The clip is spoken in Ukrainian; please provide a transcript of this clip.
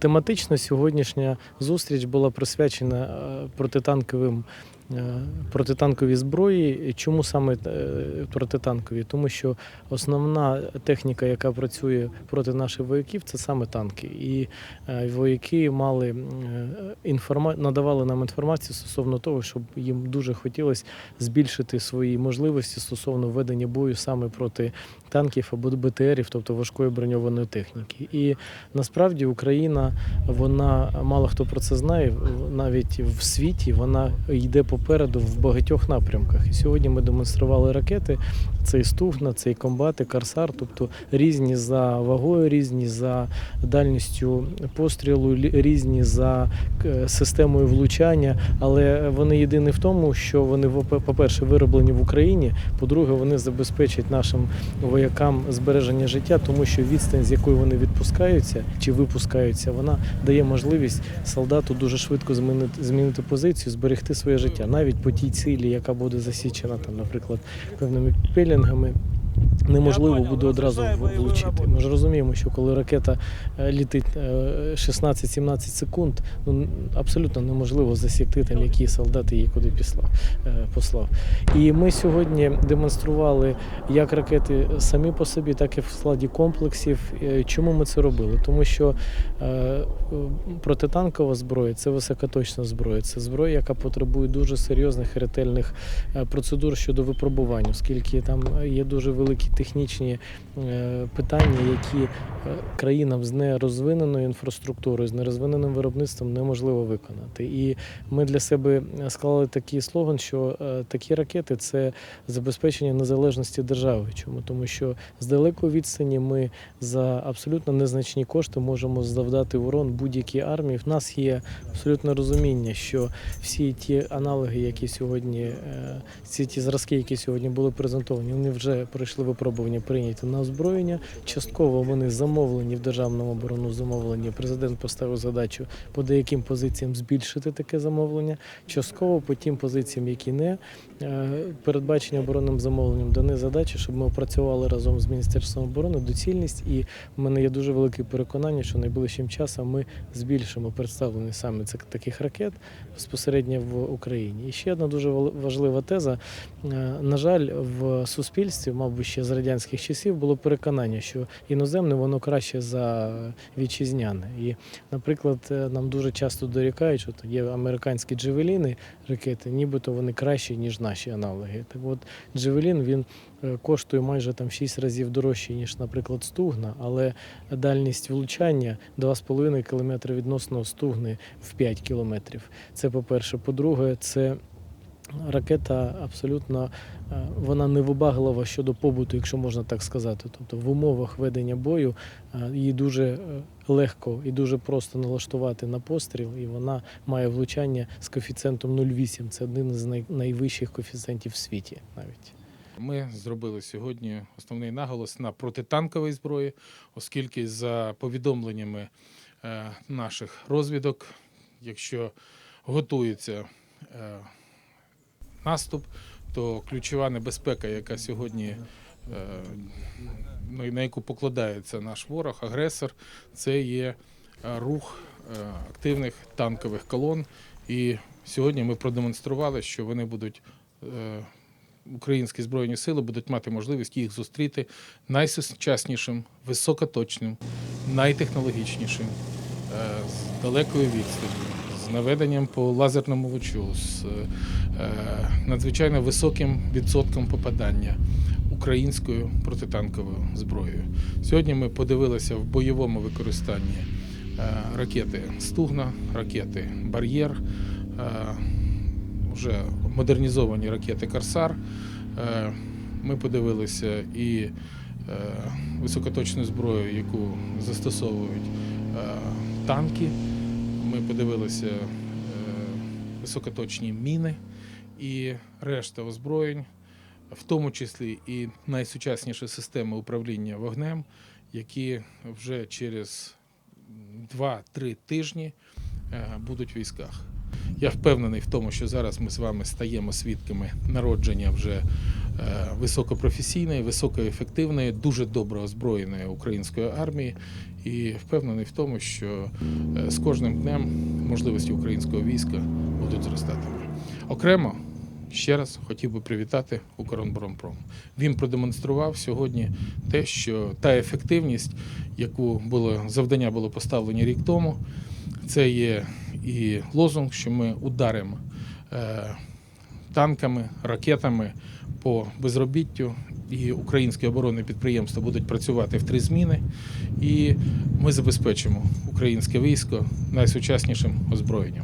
Тематично сьогоднішня зустріч була присвячена е, протитанковим. Е, Протитанковій зброї. Чому саме е, протитанкові? Тому що основна техніка, яка працює проти наших вояків, це саме танки. І е, вояки мали інформа... надавали нам інформацію стосовно того, щоб їм дуже хотілося збільшити свої можливості стосовно ведення бою саме проти танків або БТРів, тобто важкої броньованої техніки. І насправді Україна, вона мало хто про це знає, навіть в світі вона йде попереду в багатьох напрямках. І сьогодні ми демонстрували ракети. Це і Стугна, це і комбати, Карсар, тобто різні за вагою, різні за дальністю пострілу, різні за е, системою влучання. Але вони єдині в тому, що вони во- по-перше вироблені в Україні. По-друге, вони забезпечать нашим воякам збереження життя, тому що відстань, з якої вони відпускаються чи випускаються, вона дає можливість солдату дуже швидко змінити, змінити позицію, зберегти своє життя, навіть по тій цілі, яка буде засічена там, наприклад, певними пелінгами. Неможливо буде одразу влучити. Ми ж розуміємо, що коли ракета е, літить е, 16-17 секунд, ну абсолютно неможливо засікти там, які солдати її куди е, послав. І ми сьогодні демонстрували як ракети самі по собі, так і в складі комплексів. Е, Чому ми це робили? Тому що е, е, протитанкова зброя це високоточна зброя. Це зброя, яка потребує дуже серйозних і ретельних е, процедур щодо випробування, оскільки там є дуже великі технічні е, питання, які е, країнам з нерозвиненою інфраструктурою, з нерозвиненим виробництвом неможливо виконати. І ми для себе склали такий слоган, що е, такі ракети це забезпечення незалежності держави. Чому? Тому що з далекої відстані ми за абсолютно незначні кошти можемо завдати урон будь-якій армії. В нас є абсолютне розуміння, що всі ті аналоги, які сьогодні, е, всі ті зразки, які сьогодні були презентовані, вони вже пройшли випробування, прийняті на озброєння. Частково вони замовлені в державному оборонному замовленні. Президент поставив задачу по деяким позиціям збільшити таке замовлення. Частково по тим позиціям, які не е, передбачені оборонним замовленням, дане задачі, щоб ми опрацювали разом з міністерством оборони доцільність. І в мене є дуже велике переконання, що найближчим часом ми збільшимо представлення саме цих таких ракет безпосередньо в Україні. І ще одна дуже важлива теза. Е, На жаль, в суспільстві, мабуть, ще з радянських часів було переконання, що іноземне воно краще за вітчизняне. І, наприклад, е, нам дуже часто дорікають, що є американські джевеліни ракети, нібито вони кращі, ніж наші аналоги. Так от Джевелін він е, коштує майже там 6 разів дорожче, ніж, наприклад, стугна, але дальність влучання 2,5 км відносно стугни в 5 кілометрів. Це по-перше. По-друге, це ракета абсолютно е, вона невибаглива щодо побуту, якщо можна так сказати. Тобто в умовах ведення бою е, її дуже е, легко і дуже просто налаштувати на постріл, і вона має влучання з коефіцієнтом 0,8. Це один з найвищих коефіцієнтів в світі навіть. Ми зробили сьогодні основний наголос на протитанковій зброї, оскільки за повідомленнями наших розвідок, якщо готується наступ, то ключова небезпека, яка сьогодні е, ну, на яку покладається наш ворог, агресор, це є е, рух е, активних танкових колон. І сьогодні ми продемонстрували, що вони будуть. Українські збройні сили будуть мати можливість їх зустріти найсучаснішим, високоточним, найтехнологічнішим, з далекою відстані, наведенням по лазерному лучу, з е, надзвичайно високим відсотком попадання українською протитанковою зброєю. Сьогодні ми подивилися в бойовому використанні е, ракети Стугна, ракети Бар'єр. е, вже модернізовані ракети Корсар. Ми подивилися і високоточну зброю, яку застосовують танки. Ми подивилися е, високоточні міни і решта озброєнь, в тому числі і найсучасніші системи управління вогнем, які вже через 2-3 тижні е, будуть в військах. Я впевнений в тому, що зараз ми з вами стаємо свідками народження вже високопрофесійної, високоефективної, дуже добре озброєної української армії. І впевнений в тому, що е, з кожним днем можливості українського війська будуть зростати. Окремо ще раз хотів би привітати Укроборонпром. Він продемонстрував сьогодні те, що та ефективність, яку було завдання було поставлені рік тому, це є і лозунг, що ми ударимо е, танками, ракетами по безробіттю, і українські оборонні підприємства будуть працювати в три зміни, і ми забезпечимо українське військо найсучаснішим озброєнням.